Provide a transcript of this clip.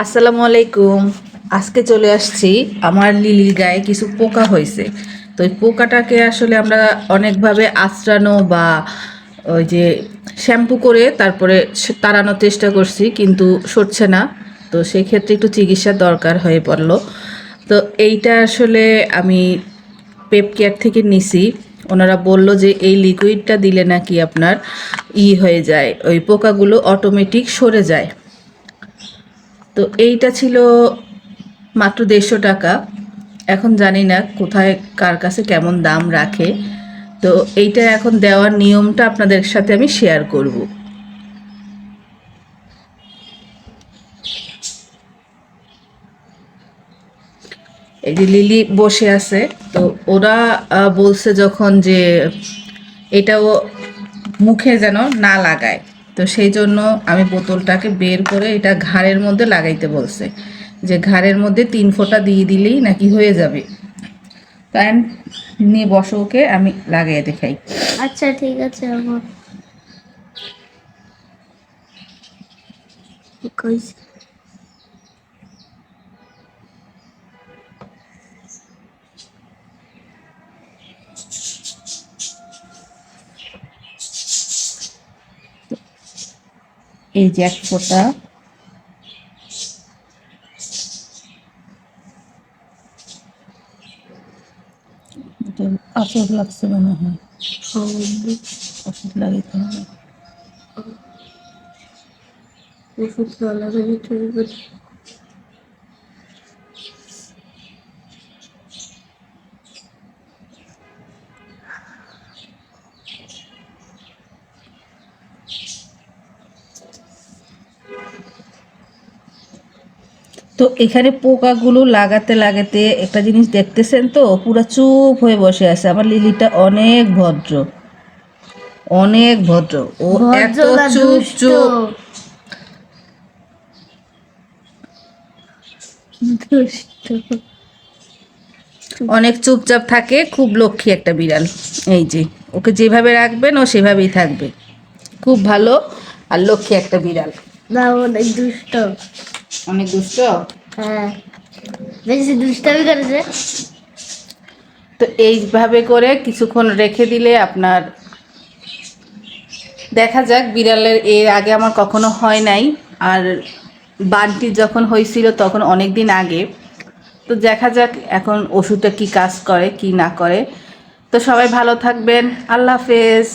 আসসালামু আলাইকুম আজকে চলে আসছি আমার লিলির গায়ে কিছু পোকা হয়েছে। তো ওই পোকাটাকে আসলে আমরা অনেকভাবে আঁচড়ানো বা ওই যে শ্যাম্পু করে তারপরে তাড়ানোর চেষ্টা করছি, কিন্তু সরছে না। তো সেই ক্ষেত্রে একটু চিকিৎসার দরকার হয়ে পড়ল। তো এইটা আসলে আমি পেপ কেয়ার থেকে নিছি। ওনারা বলল যে এই লিকুইডটা দিলে নাকি আপনার ই হয়ে যায়, ওই পোকাগুলো অটোমেটিক সরে যায়। তো এইটা ছিল মাত্র দেড়শো টাকা। এখন জানি না কোথায় কার কাছে কেমন দাম রাখে। তো এইটা এখন দেওয়ার নিয়মটা আপনাদের সাথে আমি শেয়ার করব। এই যে লিলি বসে আছে। তো ওরা বলছে যখন যে এটাও মুখে যেন না লাগায়। তো সেই জন্য আমি বোতলটাকে বের করে এটা ঘাড়ের মধ্যে লাগাইতে বলছে। যে ঘাড়ের মধ্যে তিন ফোঁটা দিয়ে দিলেই নাকি হয়ে যাবে। তাই নিয়ে বসো ওকে, আমি লাগিয়ে দেখাই। আচ্ছা ঠিক আছে আমার এই যে এক ফোঁটা। আচর লাগছে মনে হয়। ওষুধ লাগাইতে ওষুধ ভিতরে তো এখানে পোকাগুলো লাগাতে লাগাতে একটা জিনিস দেখতেছেন তো? পুরো চুপ হয়ে বসে আছে। আমার লিলিটা অনেক ভদ্র। অনেক ভদ্র। ও এত চুপ চুপ। অনেক চুপচাপ থাকে খুব লক্ষ্মী একটা বিড়াল। এই যে ওকে যেভাবে রাখবেন ও সেভাবেই থাকবে। খুব ভালো আর লক্ষ্মী একটা বিড়াল। না অনেক দুষ্ট। অনেক দুষ্ট? হ্যাঁ। বেশি দুষ্টামি করেছে তো এইভাবে করে কিছুক্ষণ রেখে দিলে আপনার দেখা যাক, বিড়ালের এর আগে আমার কখনো হয় নাই। আর বানটি যখন হয়েছিল তখন অনেক দিন আগে। তো দেখা যাক এখন ওষুধটা কি কাজ করে, কি না করে। তো সবাই ভালো থাকবেন। আল্লাহ হাফেজ।